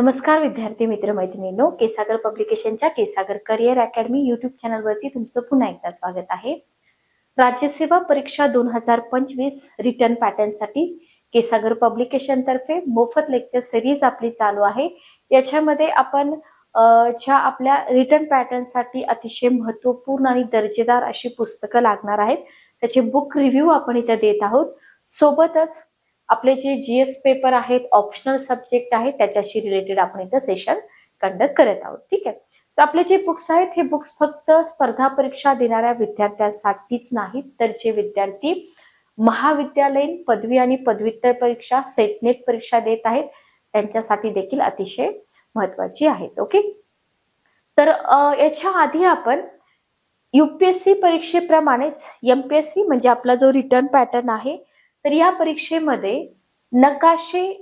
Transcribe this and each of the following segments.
नमस्कार विद्यार्थी मित्र मैत्रिणींनो केसागर पब्लिकेशनच्या केसागर करिअर अकॅडमी युट्यूब चॅनलवरती तुमचं पुन्हा एकदा स्वागत आहे. राज्यसेवा परीक्षा दोन हजार पंचवीस रिटर्न पॅटर्नसाठी केसागर पब्लिकेशनतर्फे मोफत लेक्चर सिरीज आपली चालू आहे. याच्यामध्ये आपण ज्या आपल्या रिटर्न पॅटर्नसाठी अतिशय महत्त्वपूर्ण आणि दर्जेदार अशी पुस्तकं लागणार आहेत. त्याचे बुक रिव्ह्यू आपण इथे देत आहोत. सोबतच आपले जे जी एस पेपर आहेत ऑप्शनल सब्जेक्ट आहेत त्याच्याशी रिलेटेड आपण इथं सेशन कंडक्ट करत आहोत. ठीक आहे? तर आपले जे बुक्स आहेत हे बुक्स फक्त स्पर्धा परीक्षा देणाऱ्या विद्यार्थ्यांसाठीच नाहीत तर जे विद्यार्थी महाविद्यालयीन पदवी आणि पदव्युत्तर परीक्षा सेटनेट परीक्षा देत आहेत त्यांच्यासाठी देखील अतिशय महत्वाची आहेत. ओके? तर याच्या आधी आपण युपीएससी परीक्षेप्रमाणेच एमपीएससी म्हणजे आपला जो रिटर्न पॅटर्न आहे तर या परीक्षेमध्ये नकाशे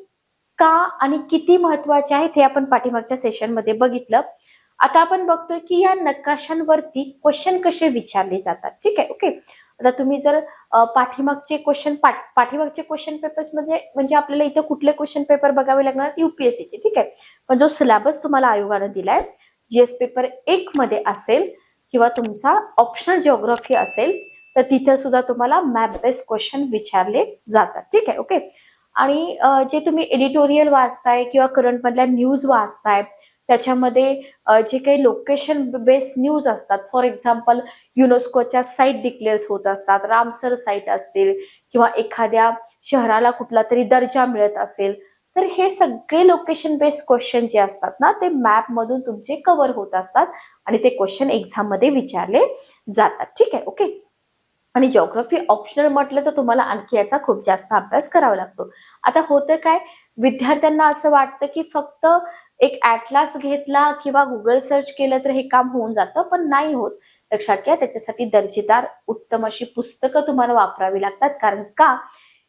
का आणि किती महत्त्वाचे आहेत हे आपण पाठीमागच्या सेशनमध्ये बघितलं. आता आपण बघतोय की या नकाशांवरती क्वेश्चन कसे विचारले जातात. ठीक आहे ओके आता तुम्ही जर पाठीमागचे क्वेश्चन पाठीमागचे क्वेश्चन पेपर्समध्ये म्हणजे आपल्याला इथं कुठले क्वेश्चन पेपर बघावे लागणार? युपीएससीचे ठीक आहे. पण जो सिलेबस तुम्हाला आयोगानं दिलाय जीएस पेपर एक मध्ये असेल किंवा तुमचा ऑप्शनल जिओग्राफी असेल तर तिथे सुद्धा तुम्हाला मॅप बेस्ड क्वेश्चन विचारले जातात. ठीक आहे? ओके आणि जे तुम्ही एडिटोरियल वाचताय किंवा करंट मधल्या न्यूज वाचताय त्याच्यामध्ये जे काही लोकेशन बेस्ड न्यूज असतात फॉर एक्झाम्पल युनेस्कोच्या साईट डिक्लेअर्स होत असतात रामसर साईट असतील किंवा एखाद्या शहराला कुठला तरी दर्जा मिळत असेल तर हे सगळे लोकेशन बेस्ड क्वेश्चन जे असतात ना ते मॅप मधून तुमचे कव्हर होत असतात आणि ते क्वेश्चन एक्झाममध्ये विचारले जातात. ठीक आहे? ओके आणि जॉग्रफी ऑप्शनल म्हटलं तर तुम्हाला आणखी याचा खूप जास्त अभ्यास करावा लागतो. आता होतं काय? विद्यार्थ्यांना असं वाटतं की फक्त एक ऍटलास घेतला किंवा गुगल सर्च केलं तर हे काम होऊन जातं पण नाही होत. लक्षात घ्या त्याच्यासाठी दर्जेदार उत्तम अशी पुस्तकं तुम्हाला वापरावी लागतात. कारण का?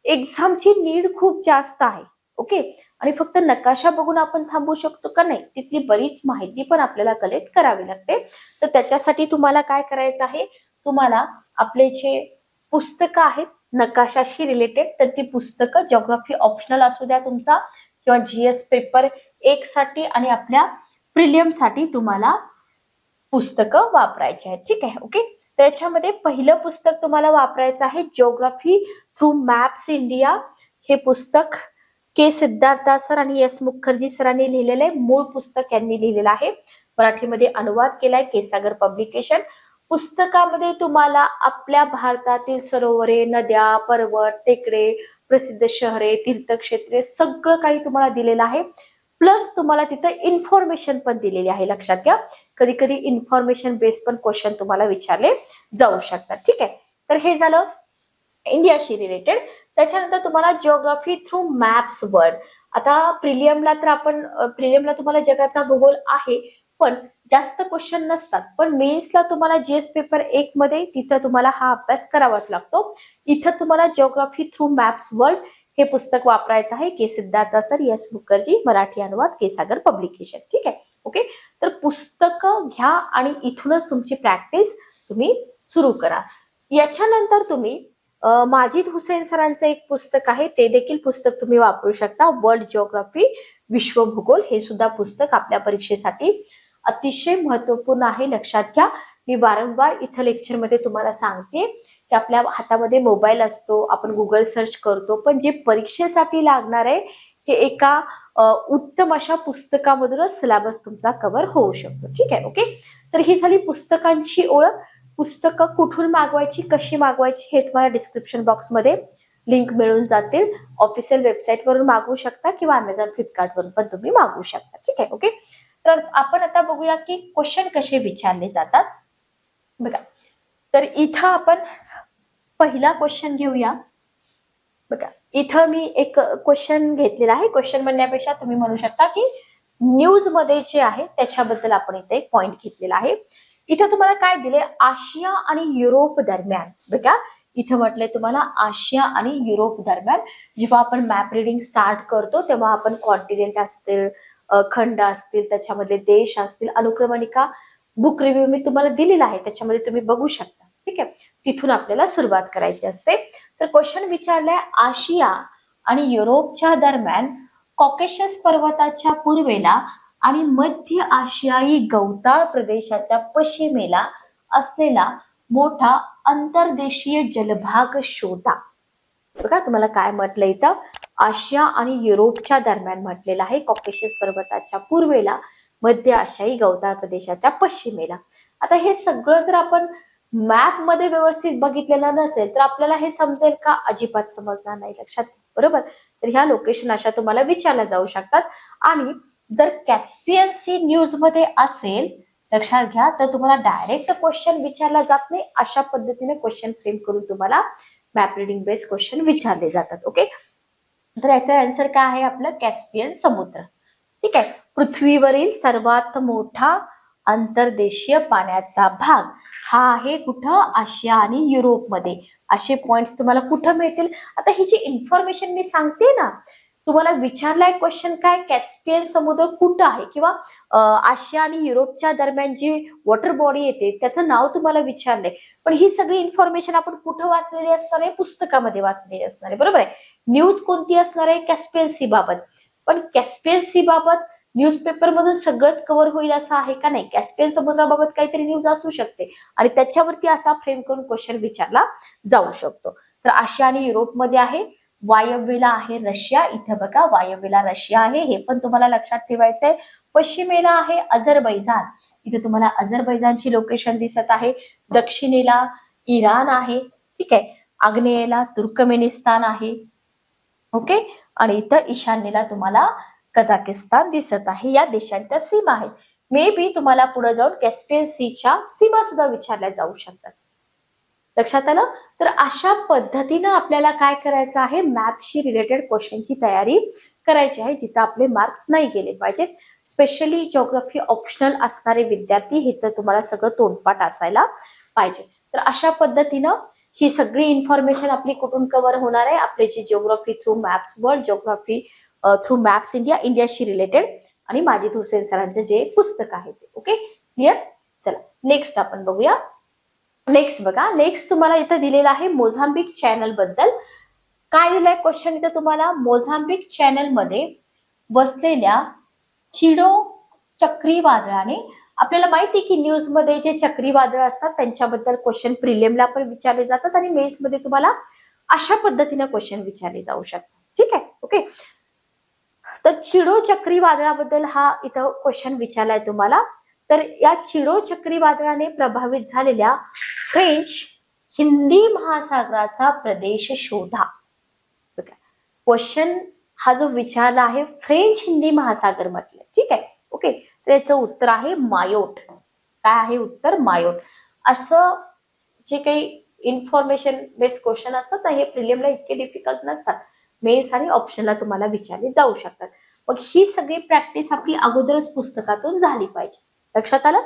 एक्झामची नीड खूप जास्त आहे. ओके? आणि फक्त नकाशा बघून आपण थांबू शकतो का नाही? तिथली बरीच माहिती पण आपल्याला कलेक्ट करावी लागते. तर त्याच्यासाठी तुम्हाला काय करायचं आहे? तुम्हाला आपले जे पुस्तकं आहेत नकाशाशी रिलेटेड तर ती पुस्तकं जॉग्राफी ऑप्शनल असू द्या तुमचा किंवा जीएस पेपर एक साठी आणि आपल्या प्रिलियमसाठी तुम्हाला पुस्तकं वापरायची आहेत. ठीक आहे ओके त्याच्यामध्ये पहिलं पुस्तक तुम्हाला वापरायचं आहे जिओग्राफी थ्रू मॅप्स इंडिया हे पुस्तक के सिद्धार्था सर आणि एस मुखर्जी सरांनी लिहिलेलं आहे. मूळ पुस्तक यांनी लिहिलेलं आहे. मराठीमध्ये अनुवाद केलाय केसागर पब्लिकेशन पुस्तकामध्ये तुम्हाला आपल्या भारतातील सरोवरे नद्या पर्वत टेकडे प्रसिद्ध शहरे तीर्थक्षेत्रे सगळं काही तुम्हाला दिलेलं आहे. प्लस तुम्हाला तिथं इन्फॉर्मेशन पण दिलेली आहे. लक्षात घ्या. कधी कधी इन्फॉर्मेशन बेस्ड पण क्वेश्चन तुम्हाला विचारले जाऊ शकतात. ठीक आहे? तर हे झालं इंडियाशी रिलेटेड त्याच्यानंतर तुम्हाला जिओग्राफी थ्रू मॅप्स वर्ड आता प्रिलियमला तर आपण प्रिलियमला तुम्हाला जगाचा भूगोल आहे पण जास्त क्वेश्चन नसतात. पण मेन्सला तुम्हाला जीएस पेपर एक मध्ये तिथं तुम्हाला हा अभ्यास करावाच लागतो. इथं तुम्हाला जिओग्राफी थ्रू मॅप्स वर्ल्ड हे पुस्तक वापरायचं आहे. K Siddharth sir S Mukherjee Marathi अनुवाद केसागर पब्लिकेशन ठीक आहे? ओके तर पुस्तक घ्या आणि इथूनच तुमची प्रॅक्टिस तुम्ही सुरू करा. याच्यानंतर तुम्ही माजिद हुसेन सरांचं एक पुस्तक आहे. ते देखील पुस्तक तुम्ही वापरू शकता. वर्ल्ड जिओग्राफी विश्व भूगोल हे सुद्धा पुस्तक आपल्या परीक्षेसाठी अतिशय महत्त्वपूर्ण आहे. लक्षात घ्या. मी वारंवार इथं लेक्चरमध्ये तुम्हाला सांगते की आपल्या हातामध्ये मोबाईल असतो आपण गुगल सर्च करतो पण जे परीक्षेसाठी लागणार आहे हे एका उत्तम अशा पुस्तकामधूनच सिलेबस तुमचा कव्हर होऊ शकतो. ठीक आहे? ओके तर ही झाली पुस्तकांची ओळख. पुस्तकं कुठून मागवायची कशी मागवायची हे तुम्हाला डिस्क्रिप्शन बॉक्समध्ये लिंक मिळून जातील. ऑफिशियल वेबसाईटवरून मागवू शकता किंवा अमेझॉन फ्लिपकार्टवरून पण तुम्ही मागवू शकता. ठीक आहे? ओके तर आपण आता बघूया की क्वेश्चन कसे विचारले जातात. बघा तर इथं आपण पहिला क्वेश्चन घेऊया. बघा इथं मी एक क्वेश्चन घेतलेला आहे. क्वेश्चन म्हणण्यापेक्षा तुम्ही म्हणू शकता की न्यूजमध्ये जे आहे त्याच्याबद्दल आपण इथे एक पॉइंट घेतलेला आहे. इथं तुम्हाला काय दिले आशिया आणि युरोप दरम्यान. बघा इथं म्हटलंय तुम्हाला आशिया आणि युरोप दरम्यान. जेव्हा आपण मॅप रिडिंग स्टार्ट करतो तेव्हा आपण कॉन्टिनेंट असतील खंड असतील त्याच्यामध्ये देश असतील अनुक्रमणिका बुक रिव्ह्यू मी तुम्हाला दिलेला आहे त्याच्यामध्ये तुम्ही बघू शकता. ठीक आहे? तिथून आपल्याला सुरुवात करायची असते. तर क्वेश्चन विचारलाय आशिया आणि युरोपच्या दरम्यान कॉकेशस पर्वताच्या पूर्वेला आणि मध्य आशियाई गवताळ प्रदेशाच्या पश्चिमेला असलेला मोठा अंतर्देशीय जलभाग शोधा. बघा तुम्हाला काय म्हटलं इथं? आशिया आणि युरोपच्या दरम्यान म्हटलेलं आहे. कॉकेशियस पर्वताच्या पूर्वेला मध्य आशियाई गवताळ प्रदेशाच्या पश्चिमेला. आता हे सगळं जर आपण मॅपमध्ये व्यवस्थित बघितलेलं नसेल तर आपल्याला हे समजेल का? अजिबात समजणार नाही लक्षात बरोबर? तर ह्या लोकेशन अशा तुम्हाला विचारल्या जाऊ शकतात. आणि जर कॅस्पियन सी न्यूजमध्ये असेल लक्षात घ्या तर तुम्हाला डायरेक्ट क्वेश्चन विचारला जात नाही. अशा पद्धतीने क्वेश्चन फ्रेम करून तुम्हाला मॅप रिडिंग बेस्ड क्वेश्चन विचारले जातात ओके तर याचा आन्सर काय आहे आपलं? कॅस्पियन समुद्र. ठीक आहे? पृथ्वीवरील सर्वात मोठा अंतर्देशीय पाण्याचा भाग हा आहे कुठं? आशिया आणि युरोपमध्ये. असे पॉइंट्स तुम्हाला कुठं मिळतील? आता ही जी इन्फॉर्मेशन मी सांगते ना तुम्हाला विचारलाय क्वेश्चन काय? कॅस्पियन समुद्र कुठं आहे? किंवा आशिया आणि युरोपच्या दरम्यान जी वॉटर बॉडी येते त्याचं नाव तुम्हाला विचारलंय. पण ही सगळी इन्फॉर्मेशन आपण कुठं वाचलेली असणार आहे? पुस्तकामध्ये वाचलेली असणार आहे. बरोबर आहे? न्यूज कोणती असणार आहे? कॅस्पियन सी बाबत. पण कॅस्पियन सी बाबत न्यूजपेपर मधून सगळंच कव्हर होईल असं आहे का नाही? कॅस्पियन समुद्राबाबत काहीतरी न्यूज असू शकते. आणि त्याच्यावरती असा फ्रेम करून क्वेश्चन विचारला जाऊ शकतो. तर आशिया आणि युरोपमध्ये आहे. वायव्येला आहे रशिया. इथं बघा वायव्येला रशिया आहे. हे पण तुम्हाला लक्षात ठेवायचं आहे पश्चिमेला आहे अझरबैजान. इथे तुम्हाला अझरबैजानची लोकेशन दिसत आहे. दक्षिणेला इराण आहे. ठीक आहे. आग्नेयेला तुर्कमेनिस्तान आहे. ओके? आणि इथं ईशान्येला तुम्हाला कझाकिस्तान दिसत आहे. या देशांच्या सीमा आहेत. मे बी तुम्हाला पुढे जाऊन कॅस्पियन सीच्या सीमा सुद्धा विचारल्या जाऊ शकतात. लक्षात आलं? तर अशा पद्धतीनं आपल्याला काय करायचं आहे? मॅपशी रिलेटेड क्वेश्चनची तयारी करायची आहे जिथं आपले मार्क्स नाही गेले पाहिजेत. स्पेशली जिओग्राफी ऑप्शनल असणारे विद्यार्थी हे तर तुम्हाला सगळं तोंडपाठ असायला पाहिजे. तर अशा पद्धतीनं ही सगळी इन्फॉर्मेशन आपली कुठून कव्हर होणार आहे? आपली जी geography through maps world geography through maps India इंडियाशी related आणि माजिद हुसेन सरांचं जे पुस्तक आहे ते ओके क्लिअर चला नेक्स्ट आपण बघूया. नेक्स्ट बघा. नेक्स्ट तुम्हाला इथं दिलेलं आहे मोझांबिक चॅनलबद्दल. काय दिलंय क्वेश्चन इथं तुम्हाला? मोझांबिक चॅनलमध्ये बसलेल्या चिडो चक्रीवादळाने आपल्याला माहिती आहे की न्यूजमध्ये जे चक्रीवादळ असतात त्यांच्याबद्दल क्वेश्चन प्रिलियमला पण विचारले जातात आणि मेन्समध्ये तुम्हाला अशा पद्धतीने क्वेश्चन विचारले जाऊ शकतात. ठीक आहे? ओके तर चिडो चक्रीवादळाबद्दल हा इथं क्वेश्चन विचारलाय तुम्हाला. तर या चिडो चक्रीवादळाने प्रभावित झालेल्या फ्रेंच हिंदी महासागराचा प्रदेश शोधा. क्वेश्चन हा जो विचारला आहे फ्रेंच हिंदी महासागर म्हटलं ठीक आहे? ओके त्याचं उत्तर आहे मायोट. काय आहे उत्तर? मायोट. असं जे काही इन्फॉर्मेशन बेस्ड क्वेश्चन असतात ना हे प्रिलियमला इतके डिफिकल्ट नसतात. मेन्स आणि ऑप्शनला तुम्हाला विचारले जाऊ शकतात. मग ही सगळी प्रॅक्टिस आपली अगोदरच पुस्तकातून झाली पाहिजे. लक्षात आलं?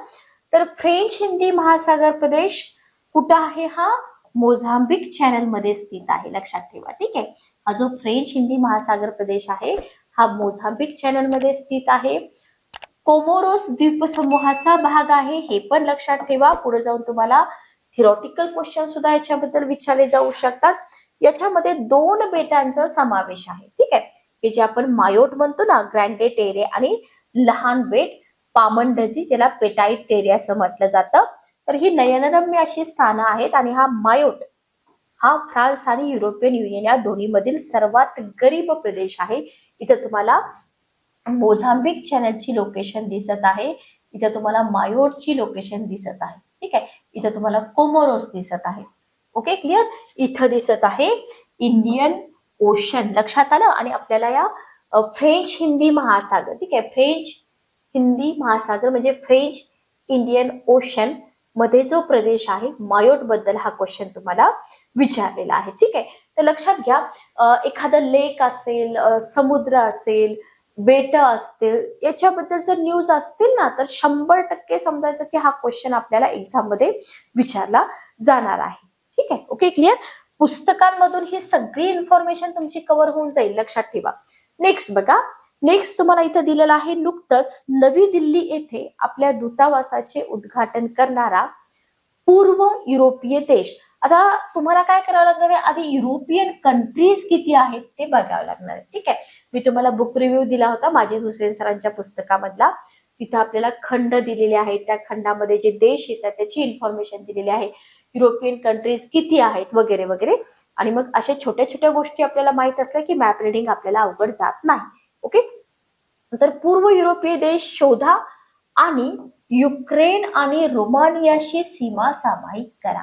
तर फ्रेंच हिंदी महासागर प्रदेश कुठं आहे हा? मोझांबिक चॅनलमध्ये स्थित आहे. लक्षात ठेवा ठीक आहे? हा जो फ्रेंच हिंदी महासागर प्रदेश आहे हा मोझांबिक चॅनलमध्ये स्थित आहे. कोमोरोस द्वीपसमूहाचा भाग आहे. हे पण लक्षात ठेवा. पुढे जाऊन तुम्हाला थिरॉटिकल क्वेश्चन सुद्धा याच्याबद्दल विचारले जाऊ शकतात. याच्यामध्ये दोन बेटांचा समावेश आहे. ठीक आहे? हे जे आपण मायोट म्हणतो ना ग्रँडे टेरे आणि लहान बेट पामंडझी ज्याला पेटाईट टेरे असं म्हटलं जातं. तर ही नयनरम्य अशी स्थानं आहेत आणि हा मायोट हा फ्रान्स आणि युरोपियन युनियन या दोन्हीमधील सर्वात गरीब प्रदेश आहे. इथं तुम्हाला मोझांबिक चॅनलची लोकेशन दिसत आहे. इथं तुम्हाला मायोटची लोकेशन दिसत आहे. ठीक आहे? इथं तुम्हाला कोमोरोस दिसत आहे. ओके? क्लिअर? इथं दिसत आहे इंडियन ओशन. लक्षात आलं? आणि आपल्याला या फ्रेंच हिंदी महासागर. ठीक आहे? फ्रेंच हिंदी महासागर म्हणजे फ्रेंच इंडियन ओशनमध्ये जो प्रदेश आहे मायोटबद्दल हा क्वेश्चन तुम्हाला विचारलेला आहे. ठीक आहे? तर लक्षात घ्या एखादं लेक असेल समुद्र असेल बेट असतील याच्याबद्दल जर न्यूज असतील ना तर शंभर टक्के समजायचं की हा क्वेश्चन आपल्याला एक्झाममध्ये विचारला जाणार आहे. ठीक आहे? ओके क्लिअर पुस्तकांमधून ही सगळी इन्फॉर्मेशन तुमची कव्हर होऊन जाईल. लक्षात ठेवा. नेक्स्ट बघा. नेक्स्ट तुम्हाला इथं दिलेलं आहे नुकतंच नवी दिल्ली येथे आपल्या दूतावासाचे उद्घाटन करणारा पूर्व युरोपीय देश. आता तुम्हाला काय करावं लागणार आहे? आधी युरोपियन कंट्रीज किती आहेत ते बघावं लागणार आहे. ठीक आहे? मी तुम्हाला बुक रिव्ह्यू दिला होता माझे हुसेन सरांच्या पुस्तकामधला. तिथं आपल्याला खंड दिलेले आहेत. त्या खंडामध्ये जे देश येतात त्याची इन्फॉर्मेशन दिलेली आहे. युरोपियन कंट्रीज किती आहेत वगैरे वगैरे. आणि मग अशा छोट्या छोट्या गोष्टी आपल्याला माहीत असल्या की मॅप रिडिंग आपल्याला अवघड जात नाही. ओके तर पूर्व युरोपीय देश शोधा आणि युक्रेन आणि रोमानियाशी सीमा सामायिक करा.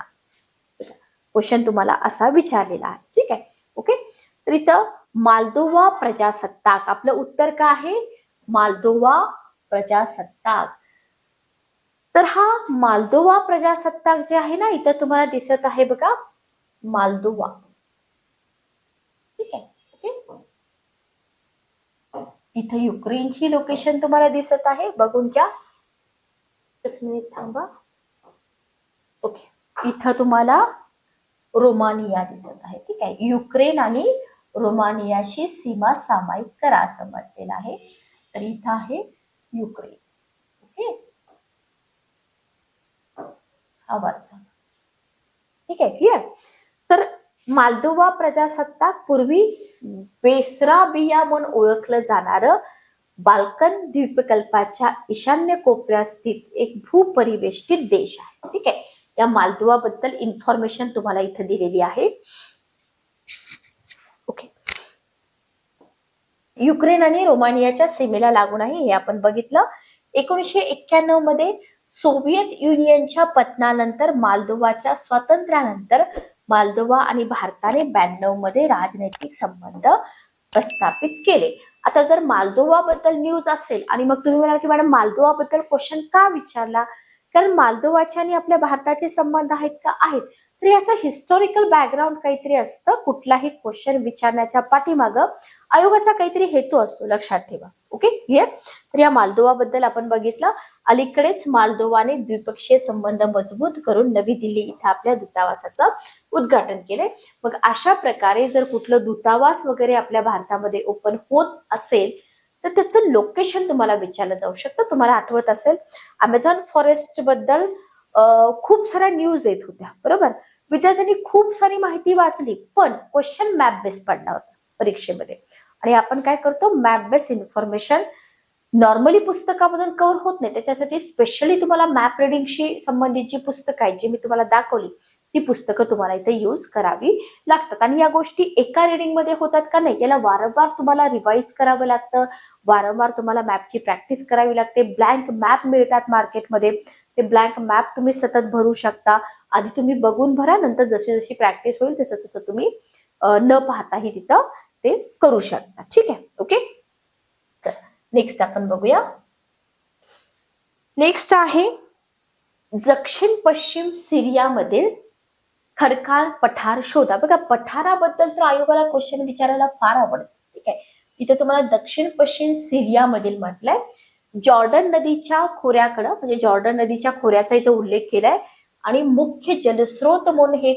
क्वेश्चन तुम्हाला असा विचारलेला आहे. ठीक आहे? ओके तर इथं मालदोवा प्रजासत्ताक. आपलं उत्तर काय आहे? मालदोवा प्रजासत्ताक. तर हा मालदोवा प्रजासत्ताक जे आहे ना इथं तुम्हाला दिसत आहे बघा मालदोवा. ठीक आहे? इथं युक्रेनची लोकेशन तुम्हाला दिसत आहे. बघून घ्या. मिनिट थांबा. ओके. इथं तुम्हाला रोमानिया दिसत आहे. ठीक आहे? युक्रेन आणि रोमानियाशी सीमा सामायिक करा असं म्हटलेलं आहे. तर इथं आहे युक्रेन. ओके? हा वरचा. ठीक आहे क्लिअर तर मालदोवा प्रजासत्ताक पूर्वी बेसराबिया म्हणून ओळखलं जाणारं बाल्कन द्वीपकल्पाच्या ईशान्य कोपऱ्यात स्थित एक भूपरिवेष्टित देश आहे. ठीक आहे? या मालदोवा बद्दल इन्फॉर्मेशन तुम्हाला इथं दिलेली आहे ओके युक्रेन आणि रोमानियाच्या सीमेला लागून आहे हे आपण बघितलं. एकोणीसशे एक्क्याण्णवमध्ये सोव्हिएत युनियनच्या पतनानंतर मालदोवाच्या स्वातंत्र्यानंतर मालदोवा आणि भारताने ब्याण्णवमध्ये राजनैतिक संबंध प्रस्थापित केले. आता जर मालदोवा बद्दल न्यूज असेल आणि मग तुम्ही म्हणाल की मॅडम मालदोवा बद्दल क्वेश्चन का विचारला? कारण मालदोवाचे आणि आपल्या भारताचे संबंध आहेत का? आहेत. तर याचं हिस्टॉरिकल बॅकग्राऊंड काहीतरी असतं कुठलाही क्वेश्चन विचारण्याच्या पाठीमागं. आयोगाचा काहीतरी हेतू असतो लक्षात ठेवा. ओके क्लिअर तर या मालदोवाबद्दल आपण बघितलं. अलीकडेच मालदोवाने द्विपक्षीय संबंध मजबूत करून नवी दिल्ली इथं आपल्या दूतावासाचं उद्घाटन केलंय. मग अशा प्रकारे जर कुठलं दूतावास वगैरे आपल्या भारतामध्ये ओपन होत असेल तर त्याचं लोकेशन तुम्हाला विचारलं जाऊ शकतं. तुम्हाला आठवत असेल अमेझॉन फॉरेस्टबद्दल खूप साऱ्या न्यूज येत होत्या. बरोबर? विद्यार्थ्यांनी खूप सारी माहिती वाचली पण क्वेश्चन मॅप बेस पडला होता परीक्षेमध्ये. आणि आपण काय करतो? मॅप बेस इन्फॉर्मेशन नॉर्मली पुस्तकामधून कव्हर होत नाही. त्याच्यासाठी स्पेशली तुम्हाला मॅप रिडिंगशी संबंधित जी पुस्तकं आहेत जी मी तुम्हाला दाखवली ती पुस्तकं तुम्हाला इथे यूज करावी लागतात. आणि या गोष्टी एका रिडिंगमध्ये होतात का नाही? याला वारंवार तुम्हाला रिवाईज करावं लागतं. वारंवार तुम्हाला मॅपची प्रॅक्टिस करावी लागते. ब्लँक मॅप मिळतात मार्केटमध्ये ते ब्लँक मॅप तुम्ही सतत भरू शकता. आधी तुम्ही बघून भरा. नंतर जशी जशी प्रॅक्टिस होईल तसं तसं तुम्ही न पाहताही तिथं ते करू शकता. ठीक आहे? ओके चला. नेक्स्ट आपण बघूया. नेक्स्ट आहे दक्षिण पश्चिम सिरियामधील खडकाळ पठार शोधा. बघा पठाराबद्दल तर आयोगाला क्वेश्चन विचारायला फार आवडतं. ठीक आहे? इथे तुम्हाला दक्षिण पश्चिम सिरियामधील म्हटलंय जॉर्डन नदीच्या खोऱ्याकडं म्हणजे जॉर्डन नदीच्या खोऱ्याचा इथं उल्लेख केलाय. आणि मुख्य जलस्रोत म्हणून हे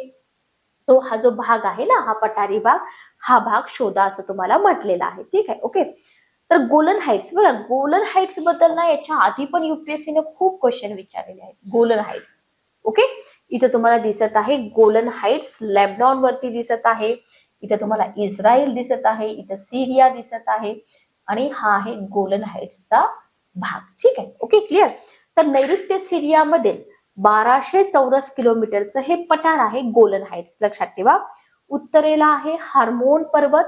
तो हा जो भाग आहे ना हा पठारी भाग हा भाग शोधा असं तुम्हाला म्हटलेलं आहे. ठीक आहे? ओके तर गोलन हाईट्स बघा गोलन हाईट्सबद्दल ना याच्या आधी पण युपीएससीने खूप क्वेश्चन विचारलेले आहेत. गोलन हाईट्स ओके इथं तुम्हाला दिसत आहे गोलन हाईट्स लेबनॉन वरती दिसत आहे. इथं तुम्हाला इस्रायल दिसत आहे. इथं सिरिया दिसत आहे. आणि हा आहे गोलन हाईट्सचा भाग. ठीक आहे? ओके क्लिअर तर नैऋत्य सिरियामधील बाराशे चौरस किलोमीटरचं हे पठार आहे गोलन हाईट्स लक्षात ठेवा. उत्तरेला आहे हार्मोन पर्वत.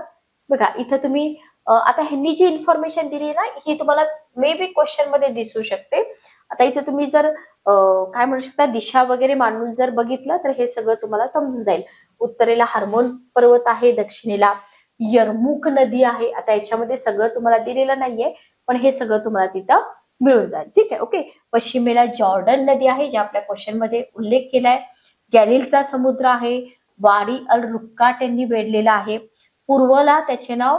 बघा इथं तुम्ही आता ह्यांनी जी इन्फॉर्मेशन दिली ना ही तुम्हाला मे बी क्वेश्चनमध्ये दिसू शकते. आता इथे तुम्ही जर काय म्हणू शकता दिशा वगैरे मांडून जर बघितलं तर हे सगळं तुम्हाला समजून जाईल. उत्तरेला हार्मोन पर्वत आहे दक्षिणेला यरमुक नदी आहे. आता याच्यामध्ये सगळं तुम्हाला दिलेलं नाहीये पण हे सगळं तुम्हाला तिथं मिळून जाईल. ठीक आहे ओके पश्चिमेला जॉर्डन नदी आहे जे आपल्या क्वेश्चनमध्ये उल्लेख केलाय. गॅलिलचा समुद्र आहे वाडी अल रुक्काट यांनी वेढलेला आहे. पूर्वला त्याचे नाव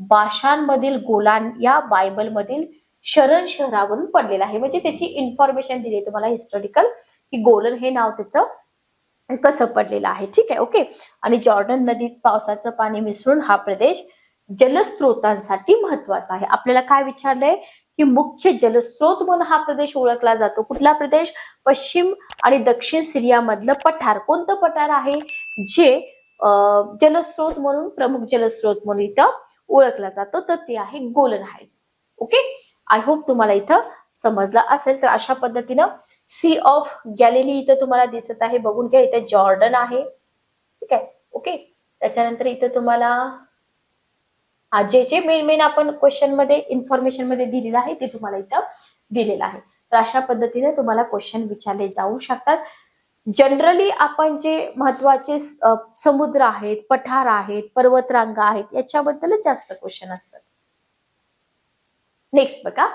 बाशांमधील गोलान या बायबलमधील शरण शहरावरून पडलेलं आहे. म्हणजे त्याची इन्फॉर्मेशन दिली तुम्हाला हिस्टॉरिकल की गोलन हे नाव त्याचं कसं पडलेलं आहे. ठीक आहे ओके आणि जॉर्डन नदीत पावसाचं पाणी मिसळून हा प्रदेश जलस्रोतांसाठी महत्त्वाचा आहे. आपल्याला काय विचारलंय? की मुख्य जलस्रोत म्हणून हा प्रदेश ओळखला जातो. कुठला प्रदेश? पश्चिम आणि दक्षिण सिरियामधलं पठार. कोणतं पठार आहे? जे जलस्रोत म्हणून प्रमुख जलस्रोत म्हणून इथं ओळखला जातो. तर ते आहे Golan Heights okay I hope तुम्हाला इथं समजलं असेल. तर अशा पद्धतीनं सी ऑफ गॅलिली इथं तुम्हाला दिसत आहे. बघून घ्या इथे जॉर्डन आहे. ठीक आहे? ओके त्याच्यानंतर इथं तुम्हाला जे जे मेन मेन आपण क्वेश्चनमध्ये इन्फॉर्मेशनमध्ये दिलेलं आहे ते तुम्हाला इथं दिलेलं आहे. तर अशा पद्धतीने तुम्हाला क्वेश्चन विचारले जाऊ शकतात. जनरली आपण जे महत्त्वाचे समुद्र आहेत पठार आहेत पर्वतरांगा आहेत याच्याबद्दलच जास्त क्वेश्चन असतात. नेक्स्ट बघा.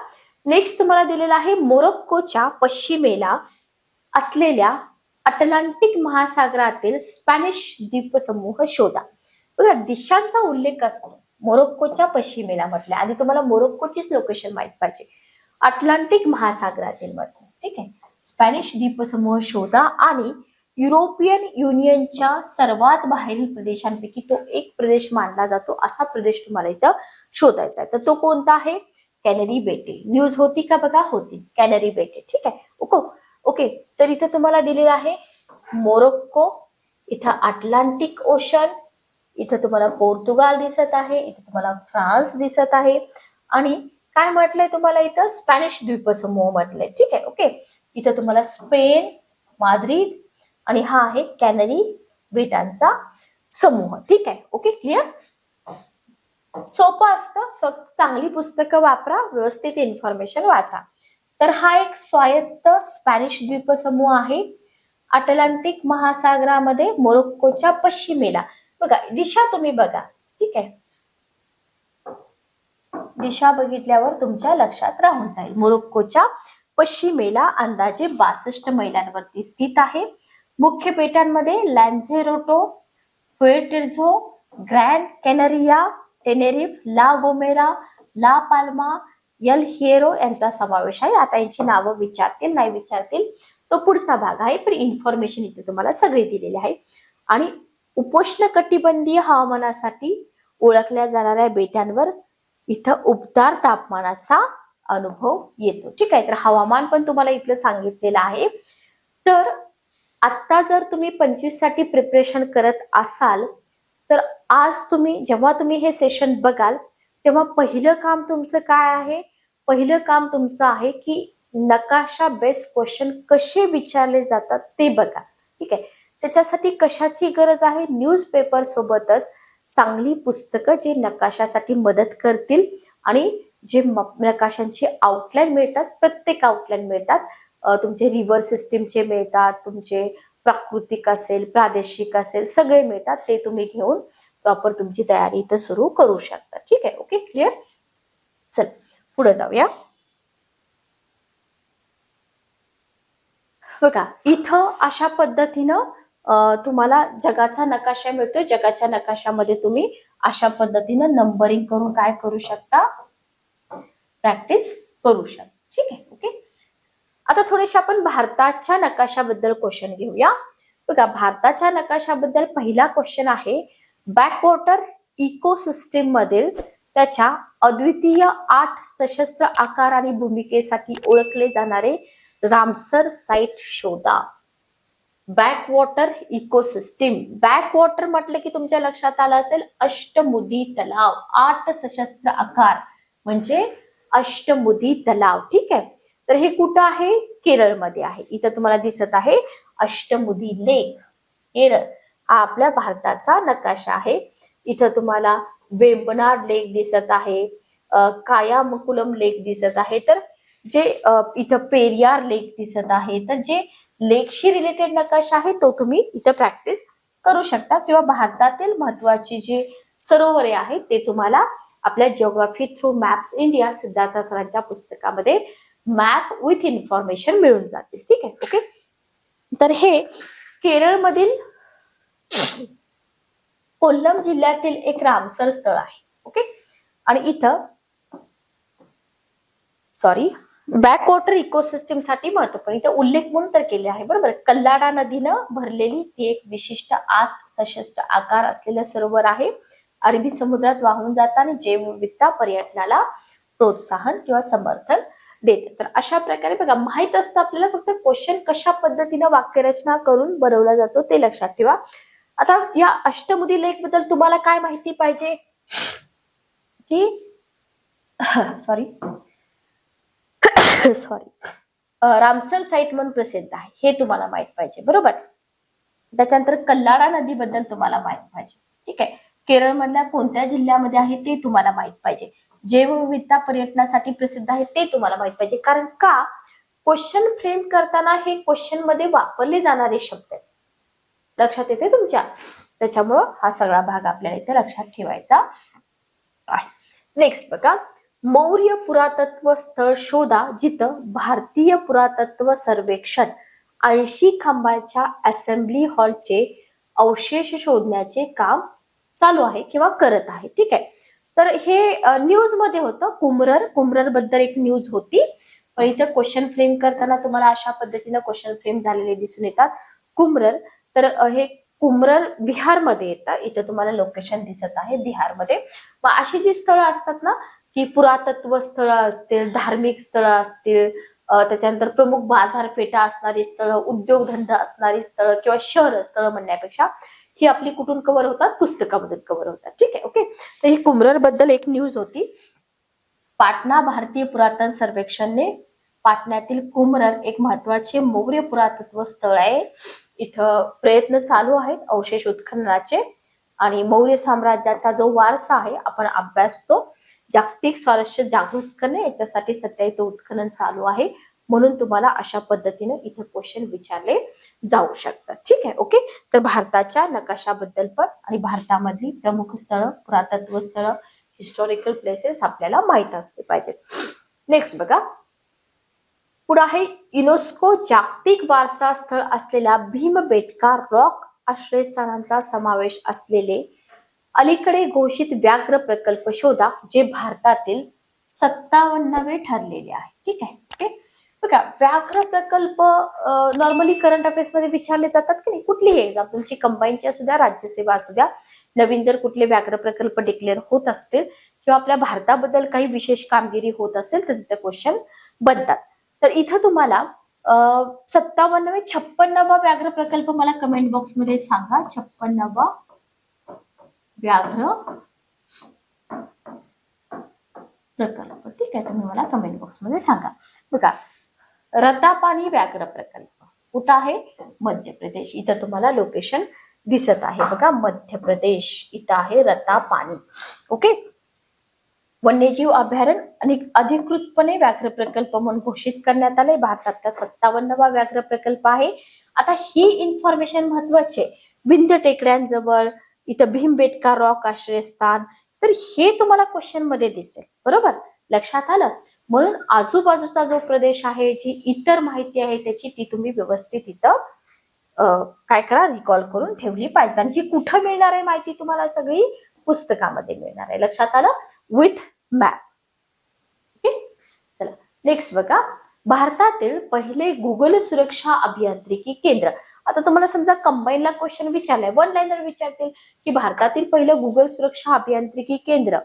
नेक्स्ट तुम्हाला दिलेला आहे मोरक्कोच्या पश्चिमेला असलेल्या अटलांटिक महासागरातील स्पॅनिश द्वीपसमूह शोधा. बघा दिशांचा उल्लेख असतो. मोरोक्कोच्या पश्चिमेला म्हटलं. आधी तुम्हाला मोरोक्कोचीच लोकेशन माहीत पाहिजे. अटलांटिक महासागरातील म्हटलं. ठीक आहे? स्पॅनिश द्वीपसमूह शोधा आणि युरोपियन युनियनच्या सर्वात बाहेरील प्रदेशांपैकी तो एक प्रदेश मानला जातो. असा प्रदेश तुम्हाला इथं शोधायचा आहे. तर तो कोणता आहे? कॅनरी बेटे न्यूज होती का बघा? होती. कॅनरी बेटे ठीक आहे? ओको. ओके. तर इथं तुम्हाला दिलेलं आहे मोरोक्को इथं अटलांटिक ओशन इथं तुम्हाला पोर्तुगाल दिसत आहे इथं तुम्हाला फ्रान्स दिसत आहे. आणि काय म्हटलंय तुम्हाला इथं? स्पॅनिश द्वीपसमूह म्हटलंय. ठीक आहे ओके. इथं तुम्हाला स्पेन माद्रिद आणि हा आहे कॅनरी बेटांचा समूह. ठीक आहे ओके क्लिअर? सोपं असतं. फक्त चांगली पुस्तकं वापरा व्यवस्थित इन्फॉर्मेशन वाचा. तर हा एक स्वायत्त स्पॅनिश द्वीपसमूह आहे. अटलांटिक महासागरामध्ये मोरोक्कोच्या पश्चिमेला. बघा दिशा तुम्ही बघा ठीक आहे? दिशा बघितल्यावर तुमच्या लक्षात राहून जाईल. मोरोक्कोच्या पश्चिमेला अंदाजे बासष्ट मैलांवरती स्थित आहे. मुख्य बेटांमध्ये लॅन्झेरोटो फुएर्टेझो ग्रँड कॅनरिया टेनेरिफ ला गोमेरा ला पाल्मा यल हिएरो यांचा समावेश आहे. आता यांची नावं विचारतील नाही विचारतील तो पुढचा भाग आहे. पण इन्फॉर्मेशन इथे तुम्हाला सगळी दिलेली आहे. आणि उपोष्ण कटिबंधीय हवामानासाठी ओळखल्या जाणाऱ्या बेटांवर इथं उबदार तापमानाचा अनुभव येतो. ठीक आहे तर हवामान पण तुम्हाला इथलं सांगितलेलं आहे. तर आत्ता जर तुम्ही पंचवीससाठी प्रिपरेशन करत असाल तर आज तुम्ही जेव्हा तुम्ही हे सेशन बघाल तेव्हा पहिलं काम तुमचं काय आहे? पहिलं काम तुमचं आहे की नकाशा बेस्ड क्वेश्चन कसे विचारले जातात ते बघा. ठीक आहे त्याच्यासाठी कशाची गरज आहे? न्यूजपेपर सोबतच चांगली पुस्तकं जे नकाशासाठी मदत करतील आणि जे नकाशांची नकाशांचे आउटलाईन मिळतात प्रत्येक आउटलाईन मिळतात. तुमचे रिव्हर सिस्टीमचे मिळतात तुमचे प्राकृतिक असेल प्रादेशिक असेल सगळे मिळतात. ते तुम्ही घेऊन प्रॉपर तुमची तयारी इथं सुरू करू शकता. ठीक आहे? ओके क्लिअर चल पुढे जाऊया. बघा इथं अशा पद्धतीनं तुम्हाला जगाचा नकाशा मिळतो जगाच्या नकाशामध्ये तुम्ही अशा पद्धतीनं नंबरिंग करून काय करू शकता? प्रॅक्टिस करू शकता. ठीक आहे? ओके आता थोडेसे आपण भारताच्या नकाशाबद्दल क्वेश्चन घेऊया. बघा भारताच्या नकाशाबद्दल पहिला क्वेश्चन आहे बॅकवॉटर इकोसिस्टीम मधील त्याच्या अद्वितीय आठ सशस्त्र आकार आणि भूमिकेसाठी ओळखले जाणारे रामसर साईट शोधा. बॅकवॉटर इकोसिस्टीम बॅकवॉटर म्हटलं की तुमच्या लक्षात आलं असेल अष्टमुदी तलाव आठ सशस्त्र आकार म्हणजे अष्टमुदी तलाव. ठीक आहे? तर हे कुठं आहे? केरळमध्ये आहे. इथं तुम्हाला दिसत आहे अष्टमुदी लेक केरळ. हा आपल्या भारताचा नकाशा आहे. इथं तुम्हाला वेंबनाड लेक दिसत आहे कायामकुलम लेक दिसत आहे. तर जे इथं पेरियार लेक दिसत आहे. तर जे लेखशी रिलेटेड नकाशा आहे तो तुम्ही इथं प्रॅक्टिस करू शकता किंवा भारतातील महत्वाची जी सरोवरे आहेत ते तुम्हाला आपल्या geography through maps India Siddharth सरांच्या पुस्तकामध्ये मॅप विथ इन्फॉर्मेशन मिळून जातील. ठीक आहे? ओके तर हे केरळमधील कोल्लम जिल्ह्यातील एक रामसर स्थळ आहे. ओके आणि इथं सॉरी बॅकवॉटर इकोसिस्टीमसाठी महत्त्वपूर्ण. इथे उल्लेख म्हणून तर केले आहे बरोबर? कल्लाडा नदीनं भरलेली ती एक विशिष्ट आग सशस्त्र आकार असलेलं सरोवर आहे. अरबी समुद्रात वाहून जातं आणि जैवविविधता पर्यटनाला प्रोत्साहन किंवा समर्थन देते. तर अशा प्रकारे बघा माहीत असतं आपल्याला फक्त क्वेश्चन कशा पद्धतीनं वाक्यरचना करून बनवला जातो ते लक्षात ठेवा. आता या अष्टमुदी लेखबद्दल तुम्हाला काय माहिती पाहिजे? की सॉरी सॉरी रामसर साईट म्हणून प्रसिद्ध आहे. हे तुम्हाला माहीत पाहिजे. बरोबर? त्याच्यानंतर कल्लाडा नदीबद्दल तुम्हाला माहीत पाहिजे. ठीक आहे? केरळमधल्या कोणत्या जिल्ह्यामध्ये आहे ते तुम्हाला माहीत पाहिजे. जैवविविधता पर्यटनासाठी प्रसिद्ध आहे ते तुम्हाला माहीत पाहिजे. कारण का? क्वेश्चन फ्रेम करताना हे क्वेश्चनमध्ये वापरले जाणारे शब्द आहेत. लक्षात येते तुमच्या? त्याच्यामुळं हा सगळा भाग आपल्याला इथे लक्षात ठेवायचा आहे. नेक्स्ट बघा. मौर्य पुरातत्व स्थळ शोधा जिथं भारतीय पुरातत्व सर्वेक्षण ऐंशी खांबाच्या असेंब्ली हॉलचे अवशेष शोधण्याचे काम चालू आहे किंवा करत आहे. ठीक आहे? तर हे न्यूजमध्ये होतं कुमरर कुमररबद्दल एक न्यूज होती. पण इथे क्वेश्चन फ्रेम करताना तुम्हाला अशा पद्धतीनं क्वेश्चन फ्रेम झालेले दिसून येतात. कुमरर तर हे कुमरर बिहारमध्ये येतात इथं तुम्हाला लोकेशन दिसत आहे बिहारमध्ये. मग अशी जी स्थळं असतात ना ही पुरातत्व स्थळं असतील धार्मिक स्थळं असतील त्याच्यानंतर प्रमुख बाजारपेठा असणारी स्थळं उद्योगधंदा असणारी स्थळं किंवा शहर स्थळं म्हणण्यापेक्षा ही आपली कुठून कव्हर होतात? पुस्तकामधून कव्हर होतात. ठीक आहे ओके तर ही कुमररबद्दल एक न्यूज होती. पाटणा भारतीय पुरातन सर्वेक्षणने पाटण्यातील कुमरर एक महत्त्वाचे मौर्य पुरातत्व स्थळ आहे. इथं प्रयत्न चालू आहेत अवशेष उत्खननाचे आणि मौर्य साम्राज्याचा जो वारसा आहे आपण अभ्यासतो. जागतिक स्वारस्य जागृत करणे याच्यासाठी सध्या इथं उत्खनन चालू आहे. म्हणून तुम्हाला अशा पद्धतीने इथं क्वेश्चन विचारले जाऊ शकतात. ठीक आहे? ओके तर भारताच्या नकाशाबद्दल पण आणि भारतामधली प्रमुख स्थळं पुरातत्व स्थळं हिस्टॉरिकल प्लेसेस आपल्याला माहीत असले पाहिजेत. नेक्स्ट बघा. पुढे आहे युनेस्को जागतिक वारसा स्थळ असलेल्या भीमबेटका रॉक आश्रयस्थानांचा समावेश असलेले अलीकडे घोषित व्याघ्र प्रकल्प शोधा जे भारतातील सत्तावन्नावे ठरलेले आहे. ठीक आहे? ओके? बघा व्याघ्र प्रकल्प नॉर्मली करंट अफेअर्समध्ये विचारले जातात की नाही? कुठलीही एक्झाम तुमची कंबाईनची असू द्या राज्यसेवा असू द्या नवीन जर कुठले व्याघ्र प्रकल्प डिक्लेअर होत असतील किंवा आपल्या भारताबद्दल काही विशेष कामगिरी होत असेल तर तिथे क्वेश्चन बनतात. तर इथं तुम्हाला सत्तावन्नवे छप्पन्नवा व्याघ्र प्रकल्प मला कमेंट बॉक्समध्ये सांगा. छप्पन्नवा व्याघ्र प्रकल्प. ठीक आहे तुम्ही मला कमेंट बॉक्समध्ये सांगा. बघा रतापाणी व्याघ्र प्रकल्प. कुठं आहे? मध्य प्रदेश. इथं तुम्हाला लोकेशन दिसत आहे. बघा मध्य प्रदेश. इथं आहे रतापाणी. ओके वन्यजीव अभयारण्य आणि अधिकृतपणे व्याघ्र प्रकल्प म्हणून घोषित करण्यात आले भारतातला सत्तावन्नवा व्याघ्र प्रकल्प आहे. आता ही इन्फॉर्मेशन महत्वाची आहे. विंध्य टेकड्यांजवळ इथं भीमबेटका रॉक आश्रयस्थान तर हे तुम्हाला क्वेश्चनमध्ये दिसेल. बरोबर? लक्षात आलं? म्हणून आजूबाजूचा जो प्रदेश आहे जी इतर माहिती आहे त्याची ती तुम्ही व्यवस्थित इथं काय करा रिकॉल करून ठेवली पाहिजे. आणि ही कुठं मिळणार आहे माहिती तुम्हाला सगळी पुस्तकामध्ये मिळणार आहे. लक्षात आलं? विथ मॅप ओके चला. नेक्स्ट बघा. भारतातील पहिले गुगल सुरक्षा अभियांत्रिकी केंद्र. आता तुम्हाला समजा कंबाईनला क्वेश्चन विचारलाय. वन लाईनर विचारतील की भारतातील पहिलं गुगल सुरक्षा अभियांत्रिकी केंद्र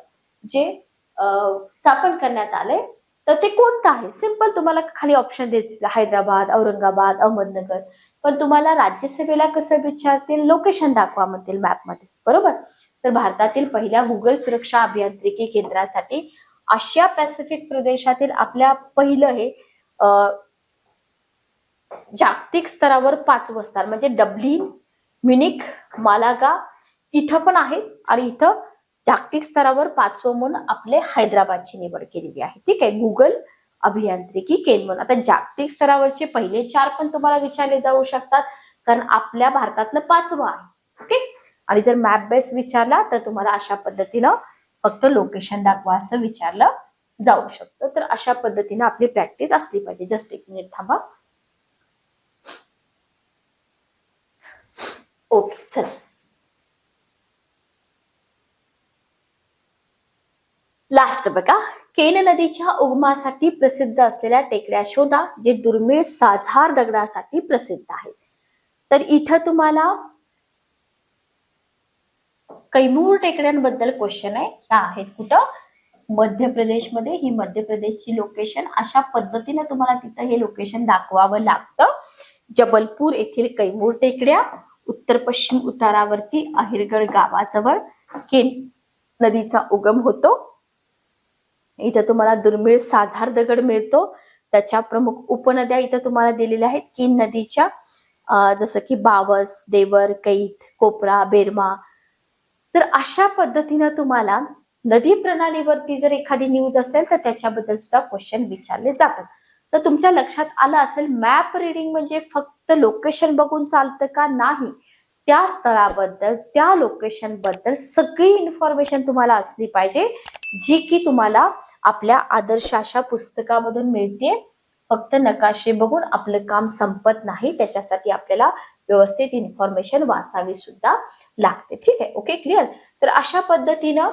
जे स्थापन करण्यात आलंय तर ते कोणतं आहे? सिंपल तुम्हाला खाली ऑप्शन देतील. हैदराबाद औरंगाबाद अहमदनगर. पण तुम्हाला राज्यसभेला कसं विचारतील? लोकेशन दाखवा म्हणतील मॅपमध्ये बरोबर? तर भारतातील पहिल्या गुगल सुरक्षा अभियांत्रिकी केंद्रासाठी आशिया पॅसिफिक प्रदेशातील आपल्या पहिलं हे जागतिक स्तरावर पाचवं स्थान म्हणजे डब्लिन म्युनिक मालागा इथं पण आहे आणि इथं जागतिक स्तरावर पाचवं म्हणून आपले हैदराबादची निवड केलेली आहे. ठीक आहे गुगल अभियांत्रिकी केंद्र म्हणून. आता जागतिक स्तरावरचे पहिले चार पण तुम्हाला विचारले जाऊ शकतात कारण आपल्या भारतातलं पाचवं आहे. ओके? आणि जर मॅप बेस विचारला तर तुम्हाला अशा पद्धतीनं फक्त लोकेशन दाखवा असं विचारलं जाऊ शकतं. तर अशा पद्धतीनं आपली प्रॅक्टिस असली पाहिजे. जस्ट एक मिनिट थांबा. ओके चला. लास्ट बघा. केन नदीच्या उगमासाठी प्रसिद्ध असलेल्या टेकड्या शोधा जे दुर्मिळ साझार दगडासाठी प्रसिद्ध आहेत. तर इथं तुम्हाला कैमूर टेकड्यांबद्दल क्वेश्चन आहे. ह्या आहेत कुठं? मध्य प्रदेशमध्ये ही मध्य प्रदेशची लोकेशन अशा पद्धतीने तुम्हाला तिथं हे लोकेशन दाखवावं लागतं. जबलपूर येथील कैमूर टेकड्या. उत्तर पश्चिम उतारावरती अहिरगड गावाजवळ केन नदीचा उगम होतो. इथं तुम्हाला दुर्मिळ साझार दगड मिळतो. त्याच्या प्रमुख उपनद्या इथं तुम्हाला दिलेल्या आहेत किन नदीच्या जसं की बावस देवर कैत कोपरा बेरमा. तर अशा पद्धतीनं तुम्हाला नदी प्रणालीवरती जर एखादी न्यूज असेल तर त्याच्याबद्दल सुद्धा क्वेश्चन विचारले जातात. तर तुमच्या लक्षात आलं असेल मॅप रिडिंग म्हणजे फक्त लोकेशन बघून चालतं का नाही? त्या स्थळाबद्दल त्या लोकेशनबद्दल सगळी इन्फॉर्मेशन तुम्हाला असली पाहिजे जी की तुम्हाला आपल्या आदर्श अशा पुस्तकामधून मिळते. फक्त नकाशे बघून आपलं काम संपत नाही त्याच्यासाठी आपल्याला व्यवस्थित इन्फॉर्मेशन वाचावी सुद्धा लागते. ठीक आहे ओके क्लिअर तर अशा पद्धतीनं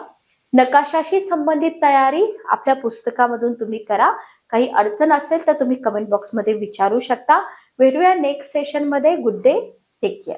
नकाशाशी संबंधित तयारी आपल्या पुस्तकामधून तुम्ही करा. काही अडचण असेल तर तुम्ही कमेंट बॉक्समध्ये विचारू शकता. भेटूया नेक्स्ट सेशनमध्ये गुड डे टेक केअर